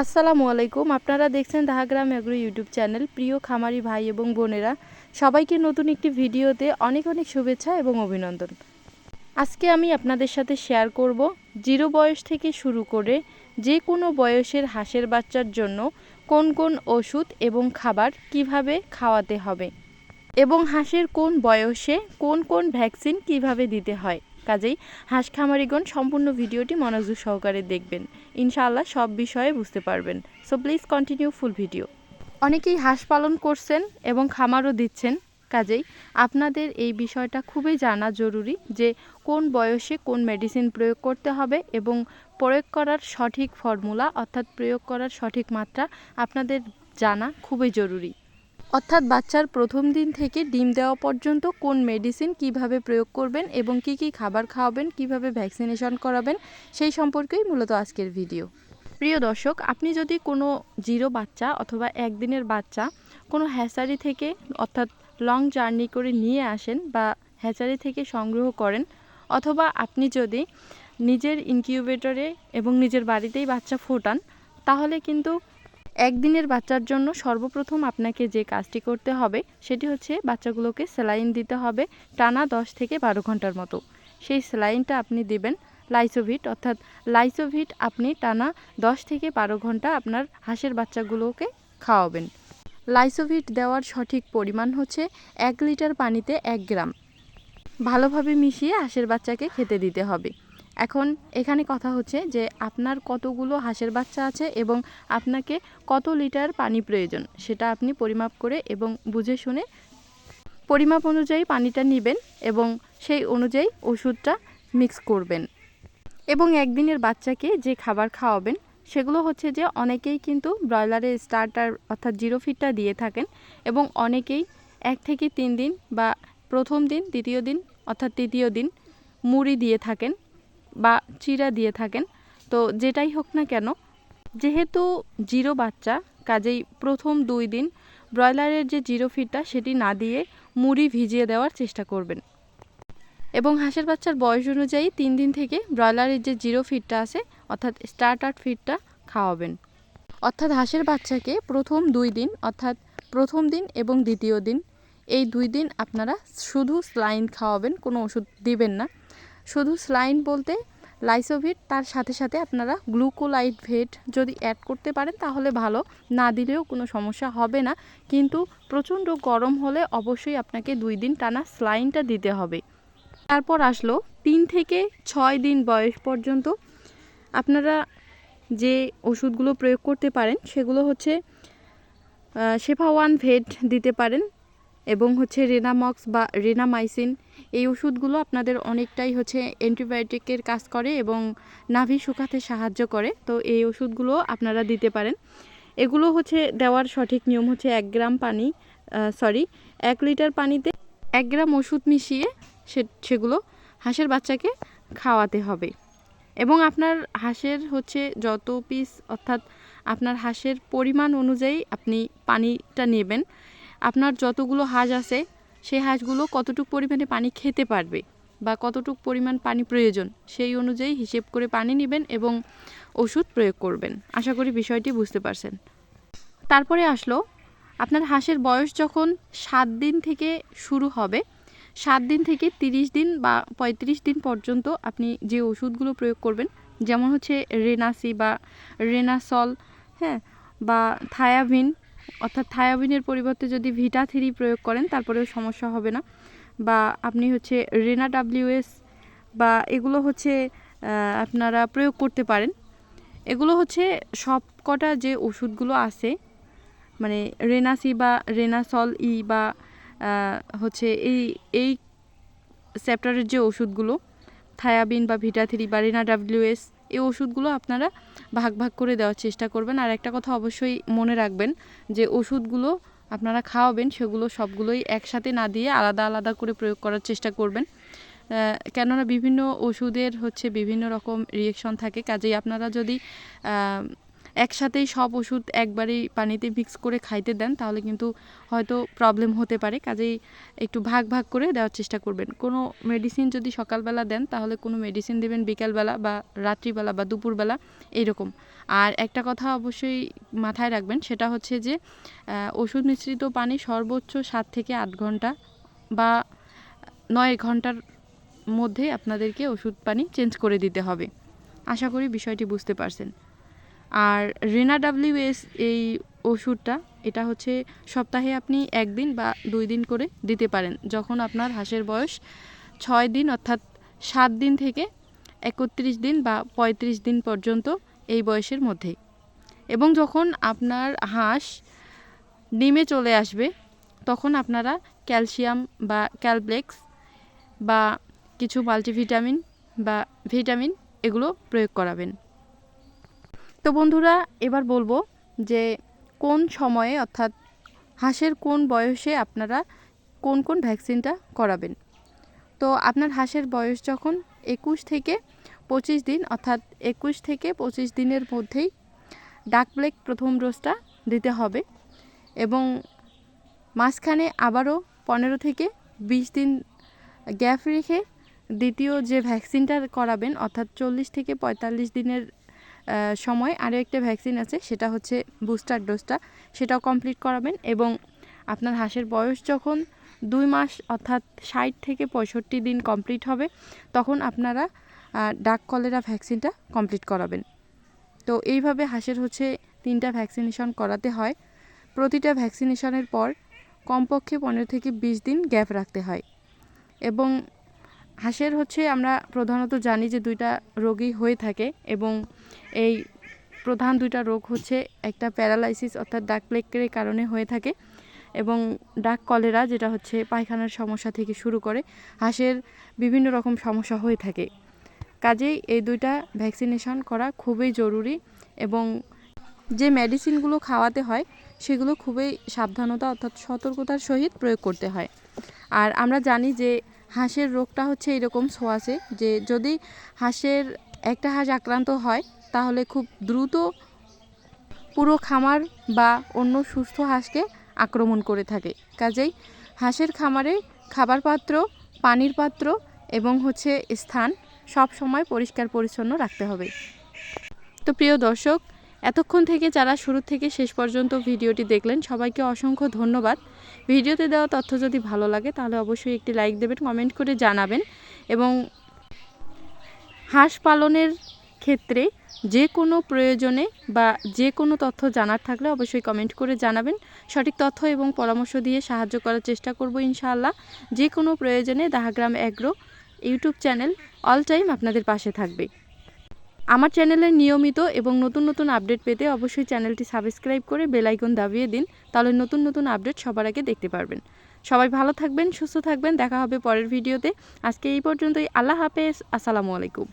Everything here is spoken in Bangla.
আসসালামু আলাইকুম। আপনারা দেখছেন দাহাগ্রাম এগ্রো ইউটিউব চ্যানেল প্রিয় খামারি ভাই এবং বোনেরা। সবাইকে নতুন একটি ভিডিওতে অনেক অনেক শুভেচ্ছা এবং অভিনন্দন। আজকে আমি আপনাদের সাথে শেয়ার করব জিরো বয়স থেকে শুরু করে যে কোনো বয়সের হাঁসের বাচ্চার জন্য কোন কোন ওষুধ এবং খাবার কীভাবে খাওয়াতে হবে এবং হাঁসের কোন বয়সে কোন কোন ভ্যাকসিন কীভাবে দিতে হয়। কাজেই হাঁস খামারিগণ সম্পূর্ণ ভিডিওটি মনোযোগ সহকারে দেখবেন। ইনশাআল্লাহ সব বিষয়ে বুঝতে পারবেন। So please continue full video অনেকেই হাঁস পালন করছেন এবং খামারও দিচ্ছেন। কাজেই আপনাদের এই বিষয়টা খুবই জানা জরুরি যে কোন বয়সে কোন মেডিসিন প্রয়োগ করতে হবে এবং প্রয়োগ করার সঠিক ফর্মুলা অর্থাৎ প্রয়োগ করার সঠিক মাত্রা আপনাদের জানা খুবই জরুরি। অর্থাৎ বাচ্চার প্রথম দিন থেকে ডিম দেওয়া পর্যন্ত কোন মেডিসিন কীভাবে প্রয়োগ করবেন এবং কি কি খাবার খাওয়াবেন, কীভাবে ভ্যাকসিনেশন করাবেন, সেই সম্পর্কেই মূলত আজকের ভিডিও প্রিয় দর্শক, আপনি যদি কোনো জিরো বাচ্চা অথবা একদিনের বাচ্চা কোনো হ্যাচারি থেকে অর্থাৎ লং জার্নি করে নিয়ে আসেন বা হ্যাচারি থেকে সংগ্রহ করেন, অথবা আপনি যদি নিজের ইনকিউবেটরে এবং নিজের বাড়িতেই বাচ্চা ফোটান, তাহলে কিন্তু একদিনের বাচ্চার জন্য সর্বপ্রথম আপনাকে যে কাজটি করতে হবে সেটি হচ্ছে বাচ্চাগুলোকে স্যালাইন দিতে হবে টানা দশ থেকে বারো ঘণ্টার মতো। সেই স্যালাইনটা আপনি দিবেন লাইসোভিট, অর্থাৎ লাইসোভিট আপনি টানা দশ থেকে বারো ঘণ্টা আপনার হাঁসের বাচ্চাগুলোকে খাওয়াবেন। লাইসোভিট দেওয়ার সঠিক পরিমাণ হচ্ছে এক লিটার পানিতে এক গ্রাম। ভালোভাবে মিশিয়ে হাঁসের বাচ্চাকে খেতে দিতে হবে। এখন এখানে কথা হচ্ছে যে আপনার কতগুলো হাঁসের বাচ্চা আছে এবং আপনাকে কত লিটার পানি প্রয়োজন, সেটা আপনি পরিমাপ করে এবং বুঝে শুনে পরিমাপ অনুযায়ী পানিটা নেবেন এবং সেই অনুযায়ী ওষুধটা মিক্স করবেন। এবং একদিনের বাচ্চাকে যে খাবার খাওয়াবেন, সেগুলো হচ্ছে যে অনেকেই কিন্তু ব্রয়লারের স্টার্টার অর্থাৎ জিরো ফিটটা দিয়ে থাকেন এবং অনেকেই এক থেকে তিন দিন বা প্রথম দিন, দ্বিতীয় দিন অর্থাৎ তৃতীয় দিন মুড়ি দিয়ে থাকেন। বা চিরা দিয়ে থাকেন। তো যেটাই হোক না কেন, যেহেতু জিরো বাচ্চা, কাজেই প্রথম দুই দিন ব্রয়লারের যে জিরো ফিডটা, সেটি না দিয়ে মুড়ি ভিজিয়ে দেওয়ার চেষ্টা করবেন। এবং হাঁসের বাচ্চার বয়স অনুযায়ী তিন দিন থেকে ব্রয়লারের যে জিরো ফিডটা আছে, অর্থাৎ স্টার্টার ফিডটা খাওয়াবেন। অর্থাৎ হাঁসের বাচ্চাকে প্রথম দুই দিন, অর্থাৎ প্রথম দিন এবং দ্বিতীয় দিন, এই দুই দিন আপনারা শুধু স্লাইন খাওয়াবেন, কোনো ওষুধ দিবেন না। শুধু স্লাইন বলতে লাইসোভিট, তার সাথে সাথে আপনারা গ্লুকোলাইট ভেট যদি অ্যাড করতে পারেন তাহলে ভালো। না দিলেও কোনো সমস্যা হবে না। কিন্তু প্রচণ্ড গরম হলে অবশ্যই আপনাকে দুই দিন টানা স্লাইনটা দিতে হবে। তারপর আসলো তিন থেকে ছয় দিন বয়স পর্যন্ত আপনারা যে ওষুধগুলো প্রয়োগ করতে পারেন সেগুলো হচ্ছে শেফা ওয়ান ভেট দিতে পারেন। এবং হচ্ছে রেনামক্স বা রেনামাইসিন, এই ওষুধগুলো আপনাদের অনেকটাই হচ্ছে অ্যান্টিবায়োটিকের কাজ করে এবং নাভি শুকাতে সাহায্য করে। তো এই ওষুধগুলো আপনারা দিতে পারেন। এগুলো হচ্ছে দেওয়ার সঠিক নিয়ম হচ্ছে এক গ্রাম পানি সরি এক লিটার পানিতে এক গ্রাম ওষুধ মিশিয়ে সে, সেগুলো হাঁসের বাচ্চাকে খাওয়াতে হবে। এবং আপনার হাঁসের হচ্ছে যত পিস অর্থাৎ আপনার হাঁসের পরিমাণ অনুযায়ী আপনি পানিটা নেবেন। আপনার যতগুলো হাঁস আছে, সেই হাঁসগুলো কতটুক পরিমাণে পানি খেতে পারবে বা কতটুকু পরিমাণ পানি প্রয়োজন, সেই অনুযায়ী হিসেব করে পানি নেবেন এবং ওষুধ প্রয়োগ করবেন। আশা করি বিষয়টি বুঝতে পারছেন। তারপরে আসলো, আপনার হাঁসের বয়স যখন সাত দিন থেকে শুরু হবে, সাত দিন থেকে তিরিশ দিন বা পঁয়ত্রিশ দিন পর্যন্ত আপনি যে ওষুধগুলো প্রয়োগ করবেন, যেমন হচ্ছে রেনাসি বা রেনাসল হ্যাঁ বা থায়াভিন অর্থাৎ থায়াবিনের পরিবর্তে যদি ভিটা থ্রি প্রয়োগ করেন, তারপরেও সমস্যা হবে না। বা আপনি হচ্ছে রেনা ডাব্লিউএস বা এগুলো হচ্ছে আপনারা প্রয়োগ করতে পারেন। এগুলো হচ্ছে সব কটা যে ওষুধগুলো আছে মানে রেনাসি বা রেনাসল ই বা হচ্ছে এই এই চ্যাপ্টারের যে ওষুধগুলো, থায়াবিন বা ভিটা থ্রি বা রেনা ডাব্লিউএস এই ওষুধগুলো আপনারা ভাগ ভাগ করে দেওয়ার চেষ্টা করবেন। আর একটা কথা অবশ্যই মনে রাখবেন যে ওষুধগুলো আপনারা খাওয়াবেন, সেগুলো সবগুলোই একসাথে না দিয়ে আলাদা আলাদা করে প্রয়োগ করার চেষ্টা করবেন। কেননা বিভিন্ন ওষুধের হচ্ছে বিভিন্ন রকম রিয়েকশন থাকে। কাজেই আপনারা যদি একসাথেই সব ওষুধ একবারেই পানিতে মিক্স করে খাইতে দেন, তাহলে কিন্তু হয়তো প্রবলেম হতে পারে। কাজেই একটু ভাগ ভাগ করে দেওয়ার চেষ্টা করবেন। কোনো মেডিসিন যদি সকালবেলা দেন, তাহলে কোনো মেডিসিন দেবেন বিকালবেলা বা রাত্রিবেলা বা দুপুরবেলা এইরকম আর একটা কথা অবশ্যই মাথায় রাখবেন, সেটা হচ্ছে যে ওষুধ মিশ্রিত পানি সর্বোচ্চ সাত থেকে আট ঘণ্টা বা নয় ঘণ্টার মধ্যে আপনাদেরকে ওষুধ পানি চেঞ্জ করে দিতে হবে। আশা করি বিষয়টি বুঝতে পারছেন। আর রেনা ডাব্লিউএস এই ওষুধটা, এটা হচ্ছে সপ্তাহে আপনি একদিন বা দুই দিন করে দিতে পারেন। যখন আপনার হাঁসের বয়স ছয় দিন অর্থাৎ সাত দিন থেকে একত্রিশ দিন বা পঁয়ত্রিশ দিন পর্যন্ত এই বয়সের মধ্যে। এবং যখন আপনার হাঁস ডিমে চলে আসবে, তখন আপনারা ক্যালসিয়াম বা ক্যালপ্লেক্স বা কিছু মাল্টিভিটামিন বা ভিটামিন এগুলো প্রয়োগ করাবেন। তো বন্ধুরা, এবার বলব যে কোন সময়ে, অর্থাৎ হাঁসের কোন বয়সে আপনারা কোন কোন ভ্যাকসিনটা করাবেন? তো আপনার হাঁসের বয়স যখন একুশ থেকে পঁচিশ দিন, অর্থাৎ একুশ থেকে পঁচিশ দিনের মধ্যেই ডাক ব্লেক প্রথম ডোজটা দিতে হবে এবং মাঝখানে আবারও পনেরো থেকে বিশ দিন গ্যাপ রেখে দ্বিতীয় যে ভ্যাকসিনটা করাবেন, অর্থাৎ চল্লিশ থেকে পঁয়তাল্লিশ দিনের সময়। আরও একটা ভ্যাকসিন আছে, সেটা হচ্ছে বুস্টার ডোজটা সেটাও কমপ্লিট করাবেন এবং আপনার হাঁসের বয়স যখন দুই মাস অর্থাৎ ষাট থেকে পঁয়ষট্টি দিন কমপ্লিট হবে, তখন আপনারা ডাক কলেরা ভ্যাকসিনটা কমপ্লিট করাবেন। তো এইভাবে হাঁসের হচ্ছে তিনটা ভ্যাকসিনেশন করাতে হয়। প্রতিটা ভ্যাকসিনেশনের পর কমপক্ষে পনেরো থেকে বিশ দিন গ্যাপ রাখতে হয়। এবং হাঁসের হচ্ছে আমরা প্রধানত জানি যে দুইটা রোগই হয়ে থাকে এবং এই প্রধান দুইটা রোগ হচ্ছে একটা প্যারালাইসিস অর্থাৎ ডাক প্লেকের কারণে হয়ে থাকে এবং ডাক কলেরা যেটা হচ্ছে পায়খানার সমস্যা থেকে শুরু করে হাঁসের বিভিন্ন রকম সমস্যা হয়ে থাকে। কাজেই এই দুইটা ভ্যাকসিনেশন করা খুবই জরুরি এবং যে মেডিসিনগুলো খাওয়াতে হয় সেগুলো খুবই সাবধানতা অর্থাৎ সতর্কতার সহিত প্রয়োগ করতে হয়। আর আমরা জানি যে হাঁসের রোগটা হচ্ছে এরকম ছোঁয়াচে যে যদি হাঁসের একটা হাঁস আক্রান্ত হয়, তাহলে খুব দ্রুত পুরো খামার বা অন্য সুস্থ হাঁসকে আক্রমণ করে থাকে। কাজেই হাঁসের খামারে খাবার পাত্র, পানির পাত্র এবং হচ্ছে স্থান সব সময় পরিষ্কার পরিচ্ছন্ন রাখতে হবে। তো প্রিয় দর্শক এতক্ষণ থেকে যারা শুরু থেকে শেষ পর্যন্ত ভিডিওটি দেখলেন, সবাইকে অসংখ্য ধন্যবাদ। ভিডিওতে দেওয়া তথ্য যদি ভালো লাগে, তাহলে অবশ্যই একটি লাইক দেবেন, কমেন্ট করে জানাবেন এবং হাঁস পালনের ক্ষেত্রে যে কোনো প্রয়োজনে বা যে কোনো তথ্য জানার থাকলে অবশ্যই কমেন্ট করে জানাবেন। সঠিক তথ্য এবং পরামর্শ দিয়ে সাহায্য করার চেষ্টা করব ইনশাআল্লাহ। যে কোনো প্রয়োজনে Dahagram agro YouTube channel all time আপনাদের পাশে থাকবে। আমার চ্যানেলের নিয়মিত এবং নতুন নতুন আপডেট পেতে অবশ্যই চ্যানেলটি সাবস্ক্রাইব করে বেল আইকন দাবিয়ে দিন, তাহলে নতুন নতুন আপডেট সবার আগে দেখতে পারবেন। সবাই ভালো থাকবেন, সুস্থ থাকবেন, দেখা হবে পরের ভিডিওতে। আজকে এই পর্যন্তই, আল্লাহ হাফেজ, আসসালামু আলাইকুম।